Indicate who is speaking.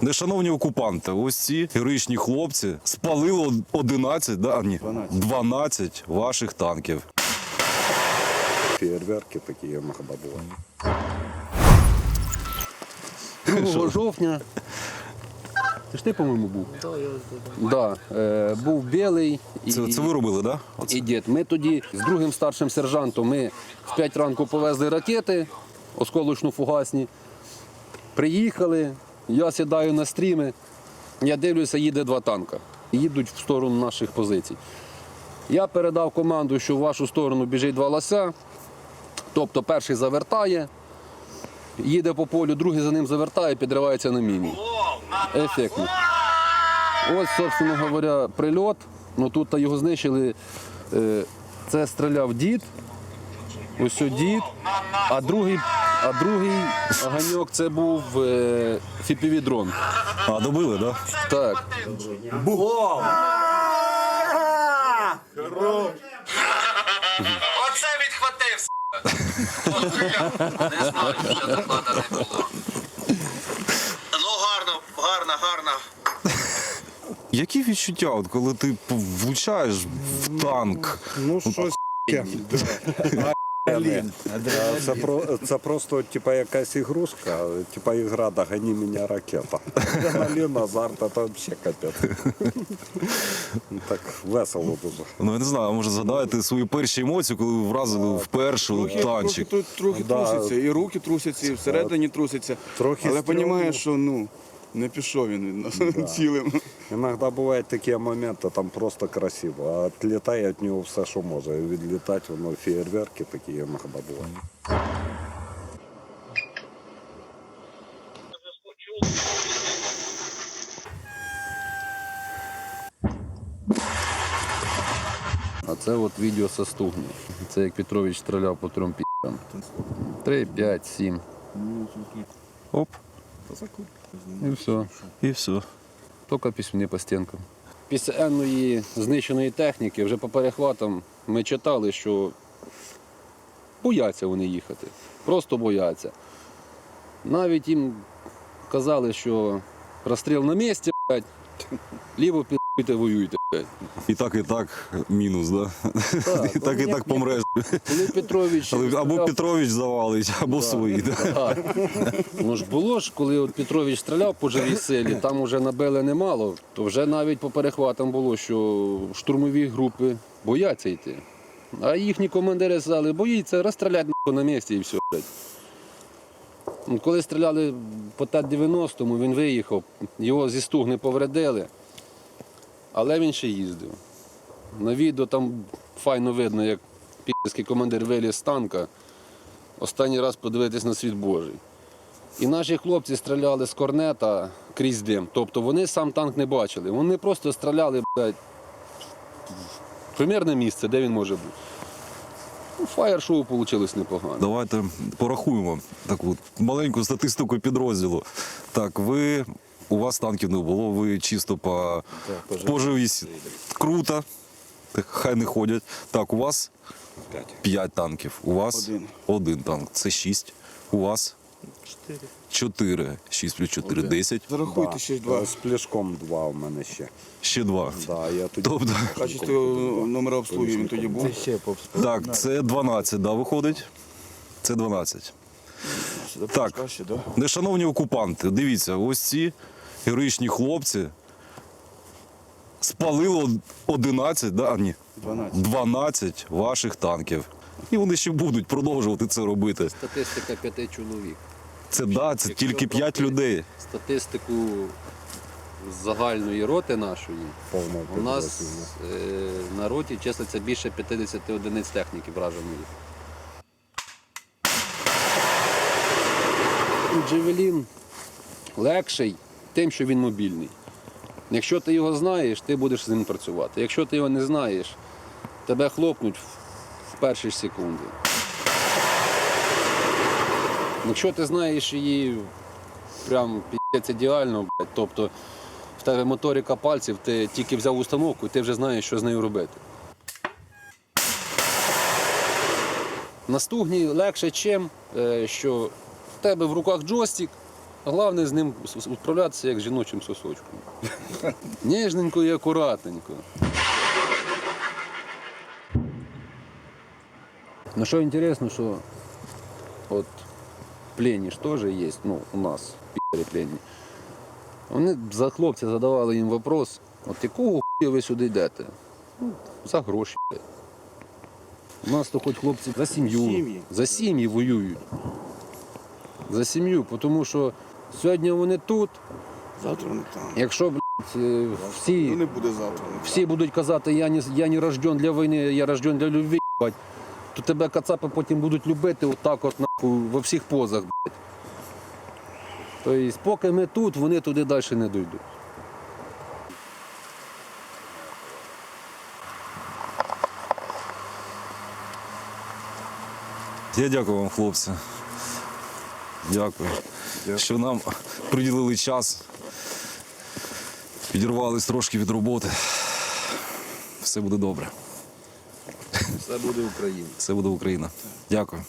Speaker 1: Нешановні окупанти, ось ці героїчні хлопці спалили 11, да, ні, 12 ваших танків.
Speaker 2: Фейерверки такие иногда бывают.
Speaker 3: 2 жовтня. Це ж ти, по-моєму, був? Да, е, був білий і,
Speaker 1: Це, це ви робили, так? Да?
Speaker 3: і дід. Ми тоді з другим старшим сержантом ми в 5 ранку повезли ракети осколочно-фугасні. Приїхали, я сідаю на стріми, я дивлюся, їде два танка. Їдуть в сторону наших позицій. Я передав команду, що в вашу сторону біжить два лося. Тобто перший завертає, їде по полю, другий за ним завертає, підривається на міні. Ефектно. Ось, собственно говоря, прильот. Ну тут його знищили. Е, Це стріляв дід. Ось дід. А другий, а другий ганьок це був е, фіпіві дрон.
Speaker 1: А, добили, так? Да?
Speaker 3: Так.
Speaker 4: Оце відхватив. Не знаю, що доклада не було. Ну, гарно, гарно, гарно.
Speaker 1: Які відчуття, от коли ти влучаєш в танк?
Speaker 2: Ну, щось таке. Це, про, це просто типа якась ігрушка, типа ігра «Догони мене ракета. Адреналін, азарт, це взагалі капець. Так весело дуже.
Speaker 1: Ну я не знаю, може згадаєте свої перші емоції, коли ви вразили вперше
Speaker 5: Трохи, трохи,
Speaker 1: танчик.
Speaker 5: тут трохи
Speaker 2: Да.
Speaker 5: труситься, і руки трусяться, і всередині труситься.
Speaker 2: Трохи
Speaker 5: Але
Speaker 2: стрьомно.
Speaker 5: розумієш, що ну, не пішов він від нас цілим.
Speaker 2: Іноді бувають такі моменти, там просто красиво, а відлітає від нього все, що може. Відлітати воно фейерверки такі іноді бувають.
Speaker 3: А це от відео со стугні. Це як Петрович стріляв по трьом пі***ам. Три, п'ять, сім.
Speaker 1: Оп,
Speaker 3: І все.
Speaker 1: і все.
Speaker 3: Тільки пісні по стінкам. Після енної знищеної техніки, вже по перехватам, ми читали, що бояться вони їхати. Просто бояться. Навіть їм казали, що розстріл на місці, блядь, ліво підпити воюйте. блядь.
Speaker 1: І так, і так мінус, да? І так, і так помреш.
Speaker 3: Коли Петрович.
Speaker 1: Або Петрович завалить, або свої. да?
Speaker 3: Так. Ну ж було ж, коли от Петрович стріляв по живій силі, там вже набили немало, то вже навіть по перехватам було, що штурмові групи бояться йти. А їхні командири сказали, боїться, розстрілять на місці і все. Ну, Коли стріляли по Т-90, він виїхав, його зі стугни повредили, але він ще їздив. На відео там файно видно, як пі***ський командир виліз з танка останній раз подивитись на світ Божий. І наші хлопці стріляли з корнета крізь дим. Тобто вони сам танк не бачили. Вони просто стріляли, блядь, в примірне місце, де він може бути. Ну, Фаєр-шоу вийшло непогано.
Speaker 1: Давайте порахуємо таку маленьку статистику підрозділу. Так, ви. У вас танків не було, ви чисто по, по живій Круто. Хай не ходять. Так, у вас
Speaker 5: П'ять.
Speaker 1: 5 танків. У вас
Speaker 5: Один.
Speaker 1: один танк. Це 6. У вас 4. 4. 6 плюс 4 10.
Speaker 5: Зарахуйте ще два.
Speaker 2: З пляшком два у мене ще.
Speaker 1: Ще 2.
Speaker 2: Да, я тоді
Speaker 1: Тобто,
Speaker 5: Качество номера обслуги він тоді був.
Speaker 1: так, це 12, да, виходить? Це 12. Так.
Speaker 5: Краще, да?
Speaker 1: Нешановні окупанти, дивіться, ось ці героїчні хлопці спалили 11, да, ні,
Speaker 5: 12.
Speaker 1: 12 ваших танків. І вони ще будуть продовжувати це робити.
Speaker 3: Статистика п'яти чоловік.
Speaker 1: Це да, це тільки 5 людей.
Speaker 3: Статистику загальної роти нашої.
Speaker 2: повно
Speaker 3: У нас е, на роті числиться більше 50 одиниць техніки враженої. Джевелін легший тим, що він мобільний. Якщо ти його знаєш, ти будеш з ним працювати. Якщо ти його не знаєш, тебе хлопнуть в- перші секунди. Якщо ти знаєш її прям піздець ідеально, блядь, тобто в тебе моторика пальців, ти тільки взяв установку, і ти вже знаєш, що з нею робити. На стугні легше чим, е, що в тебе в руках джойстик, Головне з ним справлятися як з жіночим сосочком. Ніжненько і акуратненько. Ну що інтересно, що от плені ж теж є, ну, у нас, пі***рі плені. Вони за хлопці задавали їм вопрос, от якого хуя ви сюди йдете? Ну, за гроші. У нас то хоч хлопці за сім'ю. За сім'ї воюють. За сім'ю, тому що сьогодні вони тут.
Speaker 5: Завтра вони там.
Speaker 3: Якщо блядь, е,
Speaker 5: Ну
Speaker 3: всі,
Speaker 5: не буде завтра. вони
Speaker 3: всі будуть казати, я не, я не рожден для війни, я рожден для любві, блядь, то тебе кацапи потім будуть любити отак от нахуй, во всіх позах. Блядь. Тобто, поки ми тут, вони туди далі не дійдуть.
Speaker 1: Я дякую вам, хлопці. Дякую, що нам приділили час. Підірвались трошки від роботи. Все буде добре.
Speaker 3: Все буде Україна.
Speaker 1: Все буде Україна. Дякую.